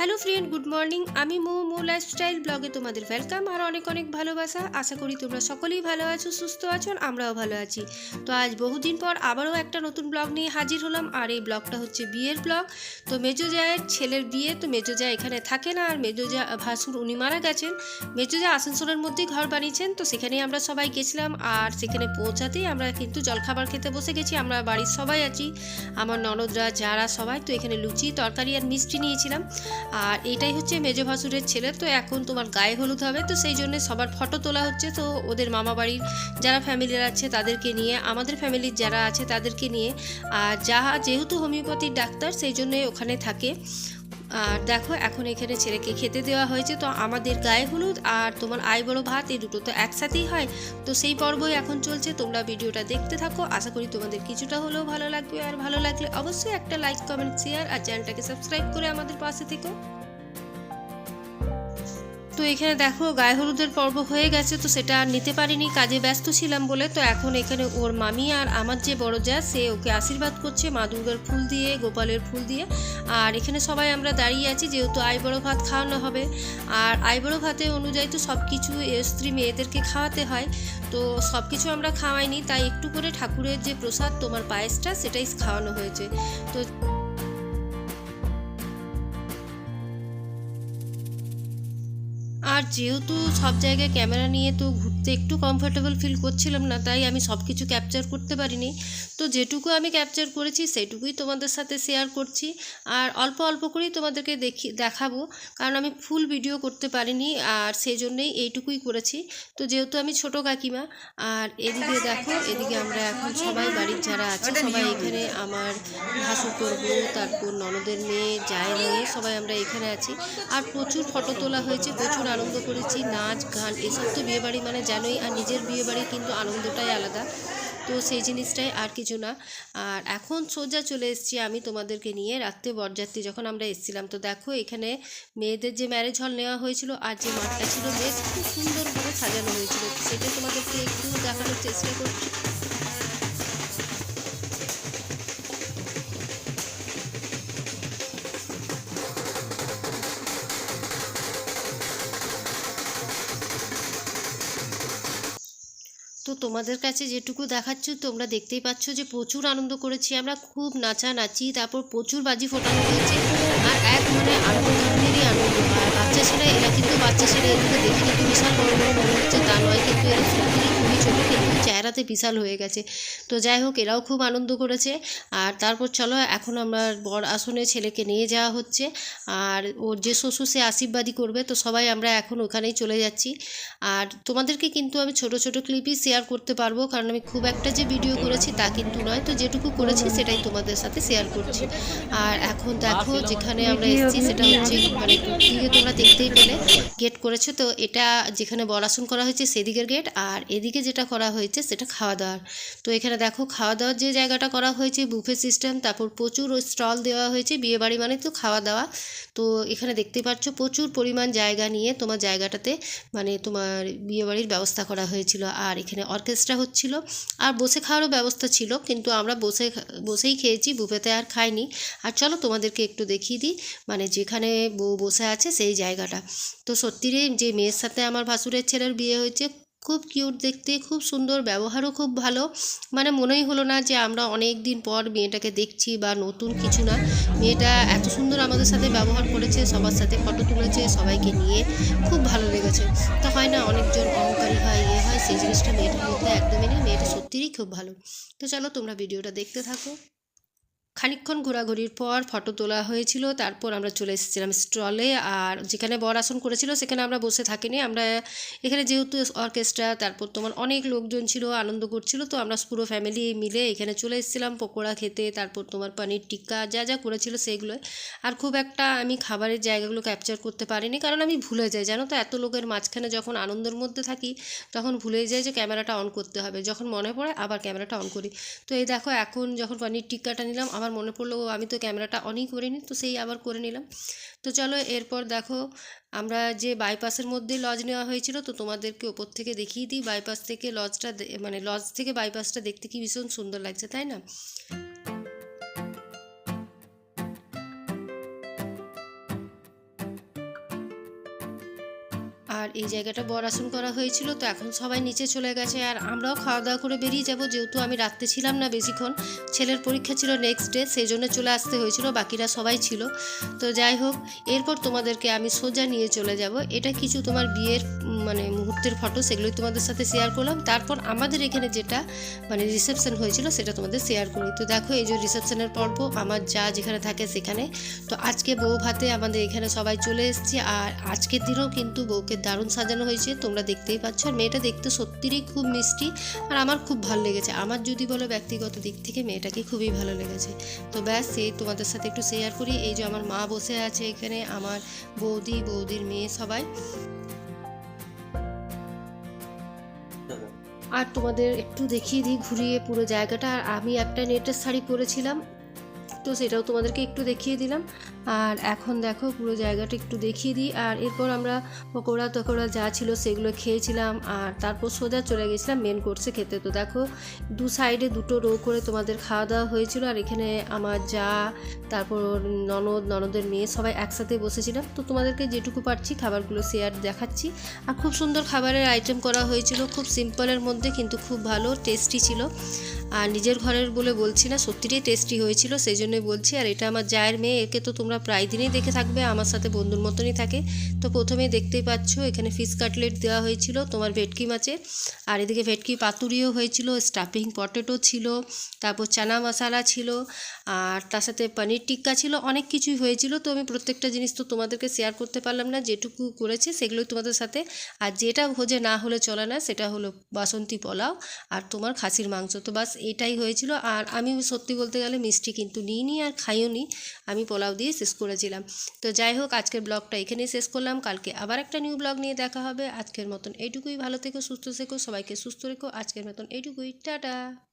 Hello friend good morning আমি মো মো lifestyle ব্লগে তোমাদের ওয়েলকাম আর অনেক অনেক ভালোবাসা। আশা করি তোমরা সকলেই ভালো আছো, সুস্থ আছো আমরাও ভালো আছি। তো আজ বহুদিন পর আবারও একটা নতুন ব্লগ নিয়ে হাজির হলাম আর এই ব্লগটা হচ্ছে বিয়ের ব্লগ তো মেজো জায়ের ছেলের বিয়ে, তো মেজো জা এখানে থাকে না আর মেজো জা ভাসুর উনি মারা গেছেন। মেজো জা আসানসোলের মধ্যেই ঘর বানিয়েছেন, তো সেখানেই আমরা সবাই গেছিলাম আর সেখানে পৌঁছাতেই আমরা কিন্তু জলখাবার খেতে বসে গেছি। আমরা বাড়ির সবাই আছি। আমার ননদরা, যারা সবাই, তো এখানে লুচি, তরকারি আর মিষ্টি নিয়েছিলাম। আর এটাই হচ্ছে মেজো ভাসুরের ছেলে, তো এখন তোমার গায়ে হলুদ হবে, তো সেই জন্য সবার ফটো তোলা হচ্ছে, তো ওদের মামা বাড়ির যারা ফ্যামিলির আছে তাদেরকে নিয়ে, আমাদের ফ্যামিলির যারা আছে তাদেরকে নিয়ে, আর যাহা যেহেতু হোমিওপ্যাথির ডাক্তার, সেই জন্যে ওখানে থাকে। আর দেখো, এখন এখানে ছেলেকে খেতে দেওয়া হয়েছে, তো আমাদের গায়ে হলুদ আর তোমার আই বড় ভাত, এই দুটো তো একসাথেই হয়। তো সেই পর্বই এখন চলছে, তোমরা ভিডিওটা দেখতে থাকো, আশা করি তোমাদের কিছুটা হলেও ভালো লাগবে। আর ভালো লাগলে অবশ্যই একটা লাইক কমেন্ট শেয়ার আর চ্যানেলটাকে সাবস্ক্রাইব করে আমাদের পাশে থেকো। তো এখানে দেখো, গায়ে হলুদের পর্ব হয়ে গেছে, তো সেটা আর নিতে পারিনি, কাজে ব্যস্ত ছিলাম বলে। তো এখন এখানে ওর মামি আর আমার যে বড় যা সে ওকে আশীর্বাদ করছে মা দুর্গার ফুল দিয়ে, গোপালের ফুল দিয়ে। আর এখানে সবাই আমরা দাঁড়িয়ে আছি, যেহেতু আই বড় ভাত খাওয়ানো হবে। আর আই বড় ভাতে অনুযায়ী তো সব কিছু স্ত্রী মেয়েদেরকে খাওয়াতে হয়। তো সব কিছু আমরা খাওয়াইনি, তাই একটু করে ঠাকুরের যে প্রসাদ, তোমার পায়েসটা, সেটাই খাওয়ানো হয়েছে। তো আর যেহেতু সব জায়গায় ক্যামেরা নিয়ে তো ঘুরতে একটু কমফোর্টেবল ফিল করছিলাম না, তাই আমি সব কিছু ক্যাপচার করতে পারিনি। তো যেটুকু আমি ক্যাপচার করেছি, সেটুকুই তোমাদের সাথে শেয়ার করছি। আর অল্প অল্প করেই তোমাদেরকে দেখি, দেখাবো, কারণ আমি ফুল ভিডিও করতে পারিনি, আর সেই জন্যেই এইটুকুই করেছি। তো যেহেতু আমি ছোট কাকিমা, আর এদিকে দেখো, এদিকে আমরা এখন সবাই বাড়ির যারা আছে, সবাই এখানে আমার ভাসুর করব তারপর ননদের মেয়ে যায় মেয়ে, সবাই আমরা এখানে আছি। আর প্রচুর ফটো তোলা হয়েছে, প্রচুর আনন্দ করেছি, নাচ, গান, এসব তো বিয়েবাড়ি মানে জানোই, আর নিজের বিয়েবাড়ি কিন্তু আনন্দটাই আলাদা। তো সেই জিনিসটাই আর কিছু না। আর এখন সোজা চলে এসেছি আমি তোমাদেরকে নিয়ে রাত্রে বরযাত্রী যখন আমরা এসেছিলাম। তো দেখো, এখানে মেয়েদের যে ম্যারেজ হল নেওয়া হয়েছিল আর যে মাঠটা ছিল, বেশ খুব সুন্দরভাবে সাজানো হয়েছিল। সেটা তোমাদেরকে একটু দেখানোর চেষ্টা করছি। তো তোমাদের কাছে যেটুকু দেখাচ্ছ, তোমরা দেখতেই পাচ্ছ যে প্রচুর আনন্দ করেছি আমরা। খুব নাচা নাচি তারপর প্রচুর বাজি ফোটানো হয়েছে। আর এক মানে আনন্দ ধরনেরই আনন্দ। আর বাচ্চা ছেলে, এরা কিন্তু বাচ্চা ছেলে এদেরকে দেখে কিন্তু বিশাল বড় বড় মনে হচ্ছে, তা নয়, কিন্তু এরা সত্যি ছোটো চেহারাতে বিশাল হয়ে গেছে। তো যাই হোক, এরাও খুব আনন্দ করেছে। আর তারপর চলো, এখন আমরা বর আসনে ছেলেকে নিয়ে যাওয়া হচ্ছে। আর ওর যে শ্বশুর, সে আশীর্বাদী করবে। তো সবাই আমরা এখন ওখানেই চলে যাচ্ছি। আর তোমাদেরকে কিন্তু আমি ছোট ছোট ক্লিপই শেয়ার করতে পারব। কারণ আমি খুব একটা যে ভিডিও করেছি তা কিন্তু নয়। তো যেটুকু করেছি, সেটাই তোমাদের সাথে শেয়ার করছি। আর এখন দেখো, যেখানে আমরা এসেছি, সেটা হচ্ছে মানে দিকে তোমরা দেখতেই পেলে। গেট করেছে, তো এটা যেখানে বরাসন করা হয়েছে, সেদিকের গেট আর এদিকে যেটা করা হয়েছে সেটা খাওয়া দাওয়ার। তো এখানে দেখো, খাওয়া দাওয়ার যে জায়গাটা করা হয়েছে বুফে সিস্টেম তারপর প্রচুর স্টল দেওয়া হয়েছে, বিয়েবাড়ি মানে তো খাওয়া দাওয়া। তো এখানে দেখতে পাচ্ছ, প্রচুর পরিমাণ জায়গা নিয়ে তোমার জায়গাটাতে মানে তোমার বিয়েবাড়ির ব্যবস্থা করা হয়েছিল। আর এখানে অর্কেস্ট্রা হচ্ছিল। আর বসে খাওয়ারও ব্যবস্থা ছিল, কিন্তু আমরা বসে বসেই খেয়েছি বুফেতে আর খাইনি। আর চলো তোমাদেরকে একটু দেখিয়ে দিই মানে যেখানে বউ বসে আছে সেই জায়গাটা। তো সত্যিই যে মেয়ের সাথে আমার ভাসুরের ছেলের বিয়ে হয়েছে খুব কিউট দেখতে, খুব সুন্দর, ব্যবহারও খুব ভালো। মানে মনেই হলো না যে আমরা অনেক দিন পর মেয়েটাকে দেখছি বা নতুন কিছু না। মেয়েটা এত সুন্দর আমাদের সাথে ব্যবহার করেছে, সবার সাথে ফটো তুলেছে, সবাইকে নিয়ে খুব ভালো লেগেছে। তো হয় না, অনেকজন অহংকারী হয় ইয়ে হয়, সেই জিনিসটা মেয়েটার মধ্যে একদমই নেই, মেয়েটা সত্যিই খুব ভালো। তো চলো তোমরা ভিডিওটা দেখতে থাকো। খানিকক্ষণ ঘোরাঘুরির পর ফটো তোলা হয়েছিল, তারপর আমরা চলে এসেছিলাম স্টলে। আর যেখানে বর আসন করেছিল, সেখানে আমরা বসে থাকিনি। আমরা এখানে যেহেতু অর্কেস্ট্রা, তারপর তোমার অনেক লোকজন ছিল, আনন্দ করছিল, তো আমরা পুরো ফ্যামিলি মিলে এখানে চলে এসেছিলাম। পকোড়া খেতে, তারপর তোমার পানির টিক্কা, যা যা করেছিল সেগুলো আর খুব একটা আমি খাবারের জায়গাগুলো ক্যাপচার করতে পারিনি, কারণ আমি ভুলে যাই, জানো তো? এত লোকের মাঝখানে যখন আনন্দের মধ্যে থাকি, তখন ভুলে যাই যে ক্যামেরাটা অন করতে হবে। যখন মনে পড়ে, আবার ক্যামেরাটা অন করি। তো এই দেখো, এখন যখন পানির টিক্কাটা নিলাম আমার মনে পড়ল আমি তো ক্যামেরাটা অনই করিনি, তো সেই আবার করে নিলাম। তো চলো এরপর দেখো, আমরা যে বাইপাসের মধ্যে লজ নেওয়া হয়েছিল, তো তোমাদেরকে ওপর থেকে দেখিয়ে দিই। বাইপাস থেকে লজটা মানে লজ থেকে বাইপাসটা দেখতে কি ভীষণ সুন্দর লাগছে, তাই না? এই জায়গাটা বরাসন করা হয়েছিল, তো এখন সবাই নিচে চলে গেছে আর আমরাও খাওয়া দাওয়া করে বেরিয়ে যাব। যেহেতু আমি রাত্রে ছিলাম না বেশিক্ষণ, ছেলের পরীক্ষা ছিল নেক্সট ডে সেই জন্য চলে আসতে হয়েছিল, বাকিরা সবাই ছিল। তো যাই হোক, এরপর তোমাদেরকে আমি সোজা নিয়ে চলে যাব। এটা কিছু তোমার বিয়ের মানে মুহূর্তের ফটো সেগুলোই তোমাদের সাথে শেয়ার করলাম। তারপর আমাদের এখানে যেটা মানে রিসেপশন হয়েছিল, সেটা তোমাদের শেয়ার করি। তো দেখো, এই যে রিসেপশনের পর্ব, আমার যা যেখানে থাকে সেখানে। তো আজকে বউ ভাতে আমাদের এখানে সবাই চলে এসেছে, আর আজকের দিনেও কিন্তু বউকে দারুণ সাজানো হয়েছে, তোমরা দেখতেই পাচ্ছ। আর মেয়েটা দেখতে সত্যিই খুব মিষ্টি আর আমার খুব ভালো লেগেছে। আমার যদি বলো ব্যক্তিগত দিক থেকে মেয়েটাকে খুবই ভালো লেগেছে। তো ব্যাস সেই তোমাদের সাথে একটু শেয়ার করি। এই যে আমার মা বসে আছে এখানে, আমার বৌদি, বৌদির মেয়ে সবাই। আর তোমাদের একটু দেখিয়ে দিই ঘুরিয়ে পুরো জায়গাটা। আর আমি একটা নেটের শাড়ি পরেছিলাম, তো সেটাও তোমাদেরকে একটু দেখিয়ে দিলাম। আর এখন দেখো পুরো জায়গাটা একটু দেখিয়ে দিই। আর এরপর আমরা পকোড়া টকোড়া যা ছিল সেগুলো খেয়েছিলাম আর তারপর সোজা চলে গেছিলাম মেন কোর্সে খেতে। তো দেখো দু সাইডে দুটো রো করে তোমাদের খাওয়া দাওয়া হয়েছিল আর এখানে আমার যা, তারপর ননদ, ননদের মেয়ে সবাই একসাথে বসেছিলাম। তো তোমাদেরকে যেটুকু পারছি খাবারগুলো শেয়ার দেখাচ্ছি। আর খুব সুন্দর খাবারের আইটেম করা হয়েছিল, খুব সিম্পলের মধ্যে কিন্তু খুব ভালো টেস্টি ছিল। আর নিজের ঘরের বলে বলছি না, সত্যিটাই টেস্টি হয়েছিল সেই জন্যই বলছি। আর এটা আমার জায়ের মেয়ে, একে তো তোমরা প্রায় দিনই দেখে থাকবে, আমার সাথে বন্ধুর মতনই থাকে। তো প্রথমে দেখতেই পাচ্ছ, এখানে ফিশ কাটলেট দেওয়া হয়েছিল, তোমার ভেটকি মাছের। আর এদিকে ভেটকি পাতুরিও হয়েছিল স্টাফিং পটেটো ছিল, তারপর চানা মশালা ছিল, আর তার সাথে পনির টিক্কা ছিল, অনেক কিছুই হয়েছিল। তো আমি প্রত্যেকটা জিনিস তো তোমাদেরকে শেয়ার করতে পারলাম না, যেটুকু করেছে সেগুলোই তোমাদের সাথে। আর যেটা ভোজে না হলে চলে না, সেটা হলো বাসন্তী পোলাও আর তোমার খাসির মাংস। তো বাস এটাই হয়েছিল। আর আমি সত্যি বলতে গেলে মিষ্টি কিন্তু নিইনি আর খাইও নি আমি পোলাও দিয়ে শেষ করেছিলাম। তো যাই হোক, আজকের ব্লগটা এখানেই শেষ করলাম। কালকে আবার একটা নিউ ব্লগ নিয়ে দেখা হবে। আজকের মতন এইটুকুই। ভালো থেকো, সুস্থ থেকো, সবাইকে সুস্থ রেখো। আজকের মতন এইটুকুই। টাটা!